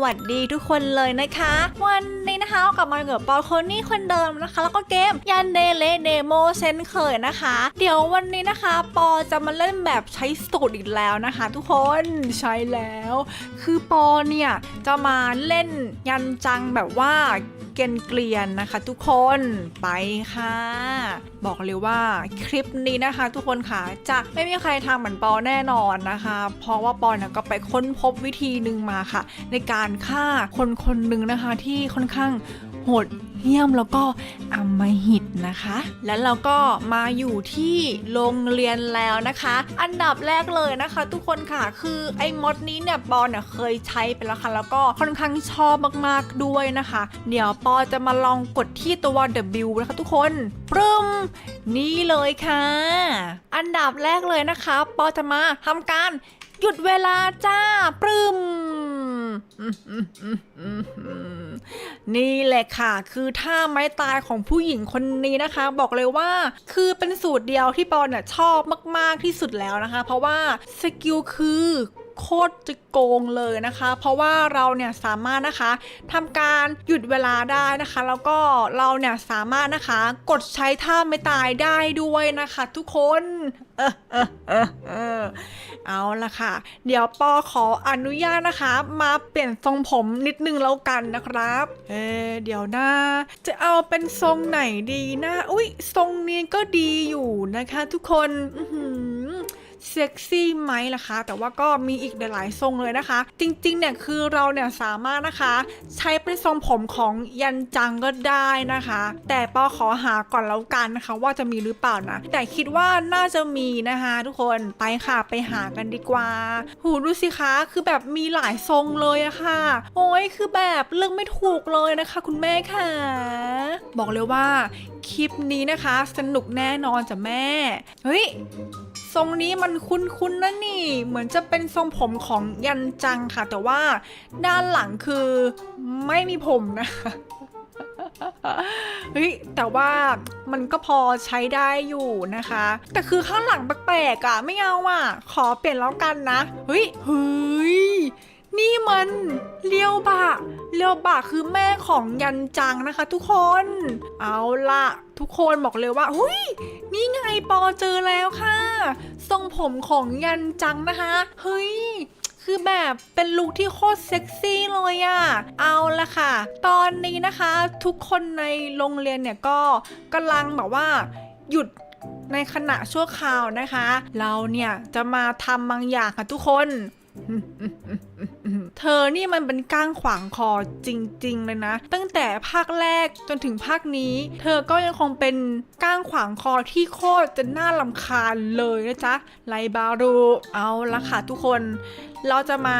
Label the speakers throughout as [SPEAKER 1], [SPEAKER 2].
[SPEAKER 1] สวัสดีทุกคนเลยนะคะ วันนี้นะคะกลับมากับปอโคนี่คนเดิมนะคะ แล้วก็เกมยันเดเลเดโมเซนเคยนะคะ เดี๋ยววันนี้นะคะ ปอจะมาเล่นแบบใช้สูตรอีกแล้วนะคะ ทุกคนใช้แล้ว คือปอเนี่ยจะมาเล่นยันจังแบบว่า เกนเกลียนๆนะคะทุกคนไปค่ะ บอกเลยว่าคลิปนี้นะคะ ทุกคนค่ะจะไม่มีใครทำเหมือนปอแน่นอนนะคะ เพราะว่าปอเนี่ยก็ไปค้นพบวิธีหนึ่งมาค่ะ ในการฆ่าคนคนหนึ่งนะคะที่ค่อนข้าง หดเหี้ยมแล้วก็อำมหิตนะคะ แล้วเราก็มาอยู่ที่โรงเรียนแล้วนะคะ อันดับแรกเลยนะคะ ทุกคนค่ะคือไอ้มดนี้เนี่ยปอเนี่ยเคยใช้ไปแล้วค่ะแล้วก็ค่อนข้างชอบมากๆด้วยนะคะ เดี๋ยวปอจะมาลองกดที่ตัว W นะคะทุกคนปรึมนี่เลยค่ะ อันดับแรกเลยนะคะ ปอจะมาทำการหยุดเวลาจ้าปรึม นี่แหละค่ะ คือท่าไม้ตายของผู้หญิงคนนี้นะคะ บอกเลยว่า คือเป็นสูตรเดียวที่ปอเนี่ยชอบมาก ๆที่สุดแล้วนะคะ เพราะว่าสกิลคือโคตรจะโกงเลยนะคะ เพราะว่าเราเนี่ยสามารถนะคะทำการหยุดเวลาได้นะคะ แล้วก็เราเนี่ยสามารถนะคะกดใช้ท่าไม่ตายได้ด้วยนะคะ ทุกคน เอาละค่ะ เดี๋ยวปอขออนุญาตนะคะ มาเปลี่ยนทรงผมนิดนึงแล้วกันนะครับ เอเดี๋ยวนะจะเอาเป็นทรงไหนดีนะ อุ้ยทรงนี้ก็ดีอยู่นะคะทุกคน อื เซ็กซี่ไหมล่ะคะ แต่ว่าก็มีอีกหลายทรงเลยนะคะ จริงๆเนี่ยคือเราเนี่ยสามารถนะคะ ใช้เป็นทรงผมของยันจังก็ได้นะคะ แต่ปอขอหาก่อนแล้วกันนะคะ ว่าจะมีหรือเปล่านะแต่คิดว่าน่าจะมีนะคะทุกคนไปค่ะไปหากันดีกว่า หูดูสิคะคือแบบมีหลายทรงเลยอะค่ะ โอ้ยคือแบบเลือกไม่ถูกเลยนะคะ คุณแม่ค่ะ บอกเลยว่าคลิปนี้นะคะ สนุกแน่นอนจ้ะแม่ เฮ้ยทรงนี้มันคุ้นๆนะนี่ เหมือนจะเป็นทรงผมของยันจังค่ะ แต่ว่าด้านหลังคือไม่มีผมนะคะเฮ้ยแต่ว่ามันก็พอใช้ได้อยู่นะคะ แต่คือข้างหลังแปลกๆอะไม่เอาอะขอเปลี่ยนแล้วกันนะ เฮ้ยเฮ้ย นี่มันเลียวบะเลียวบะคือแม่ของยันจังนะคะ ทุกคน เอาละทุกคนบอกเลยว่าเฮ้ยนี่ไงปอเจอแล้วค่ะ ทรงผมของยันจังนะคะ เฮ้ยคือแบบเป็นลุคที่โคตรเซ็กซี่เลยอะเอาละค่ะ ตอนนี้นะคะทุกคนในโรงเรียนเนี่ยก็กำลังแบบว่าหยุดในขณะชั่วคราวนะคะ เราเนี่ยจะมาทำบางอย่างค่ะทุกคน เธอนี่มันเป็นก้างขวางคอจริง ๆ เลยนะ ตั้งแต่ภาคแรกจนถึงภาคนี้ เธอก็ยังคงเป็นก้างขวางคอที่โคตรจะน่าลำคาญเลยนะจ๊ะไลบารูเอาละค่ะทุกคน เราจะมา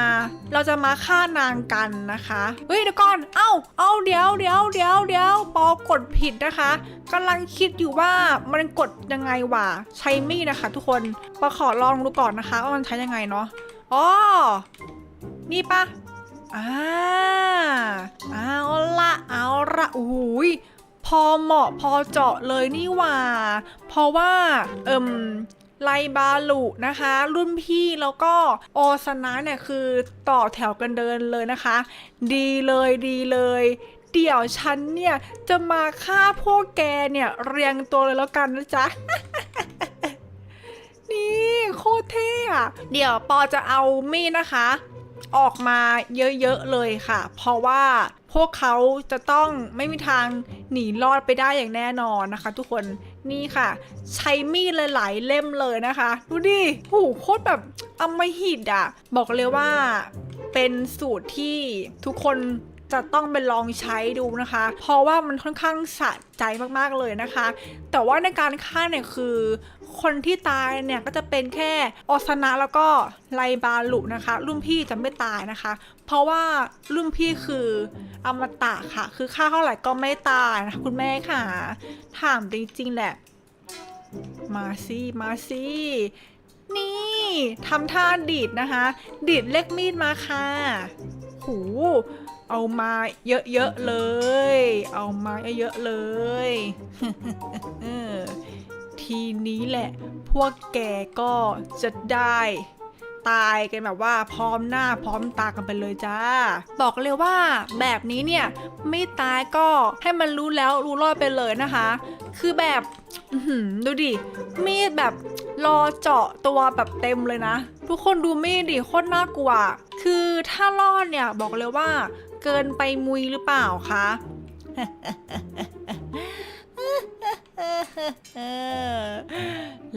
[SPEAKER 1] เราจะมาฆ่านางกันนะคะเฮ้ยเดี๋ยวก่อนเอ้าเอาเดี๋ยวเดี๋ยวเดี๋ยวเดี๋ยวปอกดผิดนะคะกำลังคิดอยู่ว่ามันกดยังไงวะใช้มีดนะคะ ทุกคนปอขอลองดูก่อนนะคะว่ามันใช้ยังไงเนาะอ๋อ นี่ปะอ่าเอาละเอาละโอ้โหยพอเหมาะพอเจาะเลยนี่หว่า เพราะว่า เอิมไลบาลุนะคะ รุ่นพี่แล้วก็โอซานะเนี่ยคือต่อแถวกันเดินเลยนะคะ ดีเลยดีเลย เดี๋ยวฉันเนี่ย จะมาฆ่าพวกแกเนี่ย เรียงตัวเลยแล้วกันนะจ๊ะ นี่โคตรเท่อะเดี๋ยวปอจะเอามีดนะคะ ออกมาเยอะๆเลยค่ะ เพราะว่าพวกเขาจะต้องไม่มีทางหนีรอดไปได้อย่างแน่นอนนะคะ ทุกคนนี่ค่ะ ใช้มีดหลายๆเล่มเลยนะคะ ดูดิโหโคตรแบบอมหิตอะบอกเลยว่าเป็นสูตรที่ทุกคน จะต้องไปลองใช้ดูนะคะ เพราะว่ามันค่อนข้างสะใจมากๆเลยนะคะ แต่ว่าในการฆ่าเนี่ยคือ คนที่ตายเนี่ยก็จะเป็นแค่ออสนะแล้วก็ไลบาลุนะคะ รุ่นพี่จะไม่ตายนะคะ เพราะว่ารุ่นพี่คืออมตะค่ะ คือฆ่าเท่าไหร่ก็ไม่ตายนะคะคุณแม่ค่ะ ถามจริงๆแหละ มาสิมาสินี่ทำท่าดีดนะคะ ดีดเล็กมีดมาค่ะ หู เอามาเยอะๆเลย เอามาเยอะๆเลย ทีนี้แหละ พวกแกก็จะได้ตายกันแบบว่าพร้อมหน้าพร้อมตากันไปเลยจ้า บอกเลยว่าแบบนี้เนี่ยไม่ตายก็ให้มันรู้แล้วรู้รอดไปเลยนะคะ คือแบบดูดิมีดแบบรอเจาะตัวแบบเต็มเลยนะ ทุกคนดูมีดดิโคตรน่ากลัว คือถ้ารอดเนี่ยบอกเลยว่า กินไปมุยหรือเปล่าคะ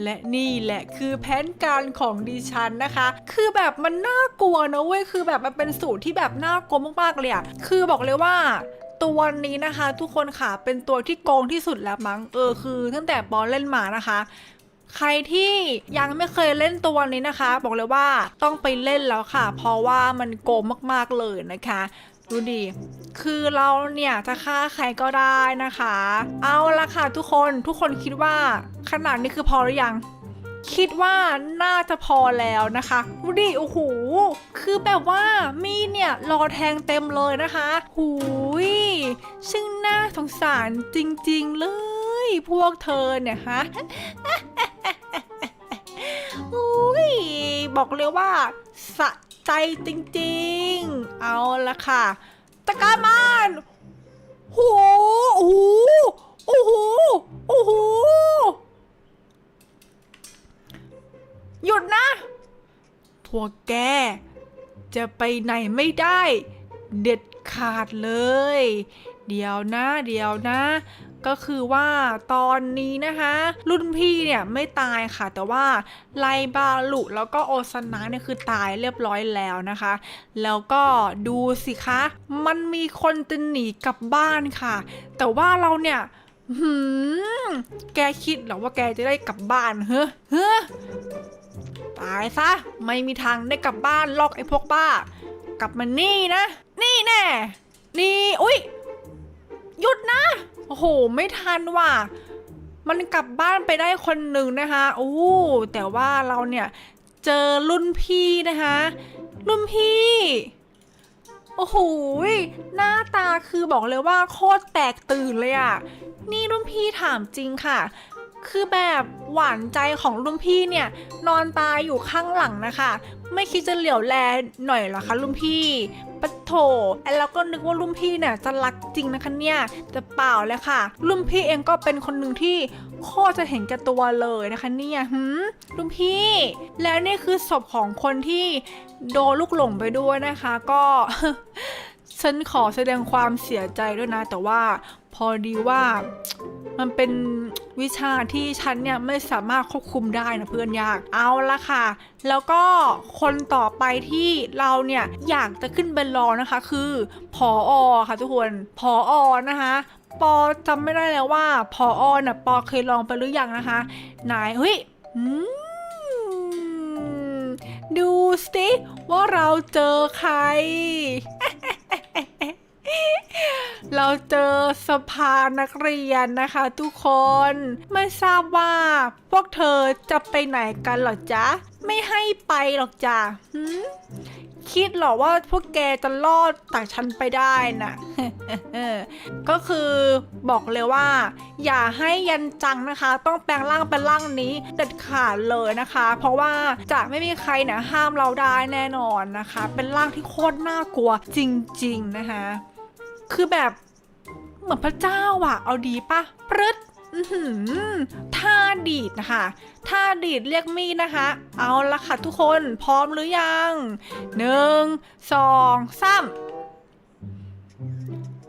[SPEAKER 1] และนี่แหละคือแผนการของดิฉันนะคะ คือแบบมันน่ากลัวนะเว้ย คือแบบมันเป็นสูตรที่แบบน่ากลัวมากๆเลยอะคือบอกเลยว่าตัวนี้นะคะ ทุกคนค่ะเป็นตัวที่โกงที่สุดแล้วมั้ง เออคือ ตั้งแต่ปอลเล่นมานะคะใครที่ยังไม่เคยเล่นตัวนี้นะคะ บอกเลยว่าต้องไปเล่นแล้วค่ะ เพราะว่ามันโกงมากๆเลยนะคะ ดูดิ คือเราเนี่ยจะฆ่าใครก็ได้นะคะ เอาละค่ะทุกคน ทุกคนคิดว่าขนาดนี้คือพอหรือยัง คิดว่าน่าจะพอแล้วนะคะ ดูดิ โอ้โห คือแบบว่ามีเนี่ยรอแทงเต็มเลยนะคะ หูย ซึ่งน่าสงสารจริงๆเลย พวกเธอเนี่ยฮะอุ้ย บอกเลยว่าสะ ใจจริงๆ เอาละค่ะตะการมันโหโอ้โหโอ้โหโอ้โหหยุดนะ พวกแก จะไปไหนไม่ได้ เด็ดขาดเลย เดี๋ยวนะ เดี๋ยวนะ ก็คือว่าตอนนี้นะคะ รุ่นพี่เนี่ยไม่ตายค่ะ แต่ว่าไลบาลุแล้วก็โอซานะเนี่ยคือตายเรียบร้อยแล้วนะคะ แล้วก็ดูสิคะ มันมีคนจะหนีกลับบ้านค่ะ แต่ว่าเราเนี่ยหืมแกคิดหรอว่าแกจะได้กลับบ้านเฮ้อเฮ้อตายซะ ไม่มีทางได้กลับบ้านหรอกไอ้พวกบ้า กลับมานี่นะ นี่แน่ นี่ อุ้ย หยุดนะ โอ้โห ไม่ทันว่ะ มันกลับบ้านไปได้คนหนึ่งนะคะโอ้แต่ว่าเราเนี่ยเจอรุ่นพี่นะคะ รุ่นพี่ โอ้โห หน้าตาคือบอกเลยว่าโคตรแตกตื่นเลยอะนี่รุ่นพี่ถามจริงค่ะ คือแบบหวานใจของรุ่นพี่เนี่ย นอนตายอยู่ข้างหลังนะคะ ไม่คิดจะเหลียวแลหน่อยเหรอคะรุ่นพี่ปะโถไอ้เราก็นึกว่ารุ่นพี่เนี่ยจะรักจริงนะคะเนี่ยแต่เปล่าเลยค่ะรุ่นพี่เองก็เป็นคนหนึ่งที่โคตรจะเห็นแก่ตัวเลยนะคะเนี่ยหืมรุ่นพี่ แล้วนี่คือศพของคนที่โดนลูกหลงไปด้วยนะคะ ก็ฉันขอแสดงความเสียใจด้วยนะ แต่ว่าพอดีว่ามันเป็น วิชาที่ฉันเนี่ยไม่สามารถควบคุมได้นะเพื่อนยากเอาละค่ะ แล้วก็คนต่อไปที่เราเนี่ยอยากจะขึ้นเป็นรองนะคะ คือพออค่ะทุกคนพออนะคะปอจำไม่ได้แล้วว่าพออน่ะปอเคยลองไปหรือยังนะคะไหนเฮ้ยดูสิว่าเราเจอใคร เราเจอสภานักเรียนนะคะทุกคนไม่ทราบว่าพวกเธอจะไปไหนกันหรอจ๊ะ ไม่ให้ไปหรอกจ้ะคิดหรอว่าพวกแกจะรอดจากฉันไปได้น่ะก็คือบอกเลยว่า อย่าให้ยันจังนะคะ ต้องแปลงร่างเป็นร่างนี้เด็ดขาดเลยนะคะ เพราะว่าจะไม่มีใครเนี่ยห้ามเราได้แน่นอนนะคะ เป็นร่างที่โคตรน่ากลัวจริง ๆนะคะ คือแบบ เหมือนพระเจ้าอะเอาดีปะปรึดท่าดีดนะคะท่าดีดเรียกมีดนะคะ เอาละค่ะทุกคนพร้อมหรือยังหนึ่งสองสาม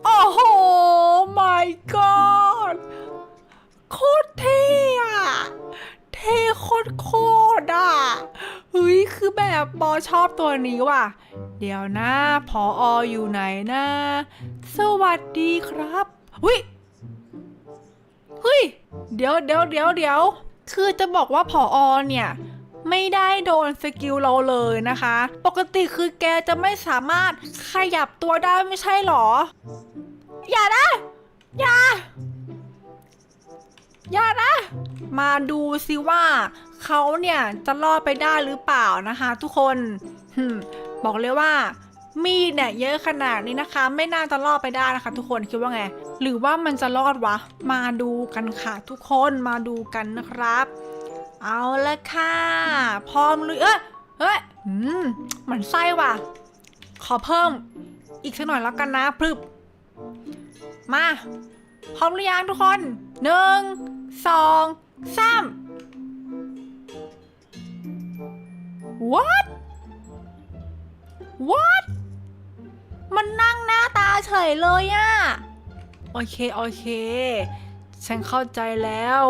[SPEAKER 1] โอ้โห my god โคตรเท่อะ ท่โคตรโคตรอะเฮ้ยคือแบบปอชอบตัวนี้ว่ะ เดี๋ยวนะพอออยู่ไหนนะ สวัสดีครับเฮ้ยเฮ้ยเดี๋ยวเดี๋ยวเดี๋ยวเดี๋ยวคือจะบอกว่าผออเนี่ย ไม่ได้โดนสกิลเราเลยนะคะ ปกติคือแกจะไม่สามารถขยับตัวได้ไม่ใช่หรอ อย่านะอย่า อย่านะ มาดูสิว่าเขาเนี่ยจะรอดไปได้หรือเปล่านะคะทุกคนบอกเลยว่า มีดเนี่ยเยอะขนาดนี้นะคะ ไม่น่าจะรอดไปได้นะคะ ทุกคนคิดว่าไง หรือว่ามันจะรอดวะ มาดูกันค่ะ ทุกคนมาดูกันนะครับ เอาละค่ะ พร้อมหรือเอ้ยเฮ้ยอืมเหมือนไส้ว่ะ ขอเพิ่ม อีกสักหน่อยแล้วกันนะพรึบมา พร้อมหรือยังทุกคนหนึ่งสองสาม what what มันนั่งหน้าตาเฉยเลยอะโอเค โอเค ฉันเข้าใจแล้ว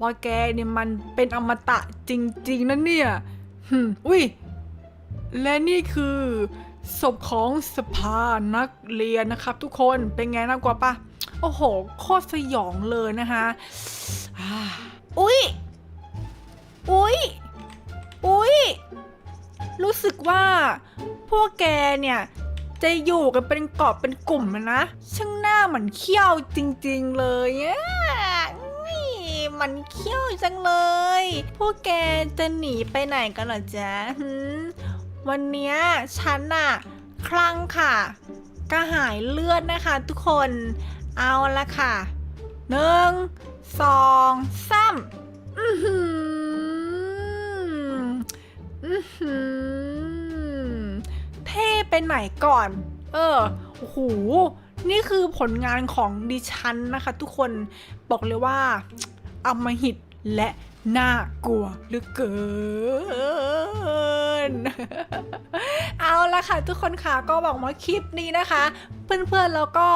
[SPEAKER 1] ว่าแกเนี่ยมันเป็นอมตะจริง ๆนะเนี่ยหึมอุ้ย และนี่คือศพของสภานักเรียนนะครับทุกคนเป็นไงน่ากลัวปะ โอ้โห โคตรสยองเลยนะคะอ่าอุ้ยอุ้ยอุ้ยรู้สึกว่า พวกแกเนี่ย จะอยู่กันเป็นเกาะเป็นกลุ่มนะช่างหน้าเหมือนเขี้ยวจริงๆเลยอะนี่มันเขี้ยวจังเลย พวกแกจะหนีไปไหนกันเหรอจ๊ะวันนี้ฉันน่ะคลั่งค่ะ กระหายเลือดนะคะทุกคน เอาละค่ะหนึ่งสองสามอือหืออือหือเท่ไปไหนก่อน เออโอ้โหนี่คือผลงานของดิฉันนะคะ ทุกคนบอกเลยว่าอำมหิตและน่ากลัวเหลือเกิน เอาละค่ะทุกคนค่ะก็บอกว่าคลิปนี้นะคะ เพื่อนๆแล้วก็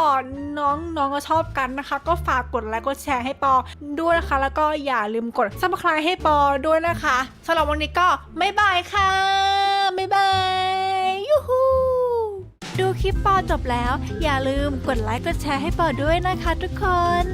[SPEAKER 1] น้องน้องก็ชอบกันนะคะ ก็ฝากกดไลค์กดแชร์ให้ปอด้วยนะคะ แล้วก็อย่าลืมกดซับสไครต์ให้ปอด้วยนะคะสำหรับวันนี้ก็บ๊ายบายค่ะบ๊ายบายยูฮูดูคลิปปอจบแล้ว อย่าลืมกดไลค์กดแชร์ให้ปอด้วยนะคะ ทุกคน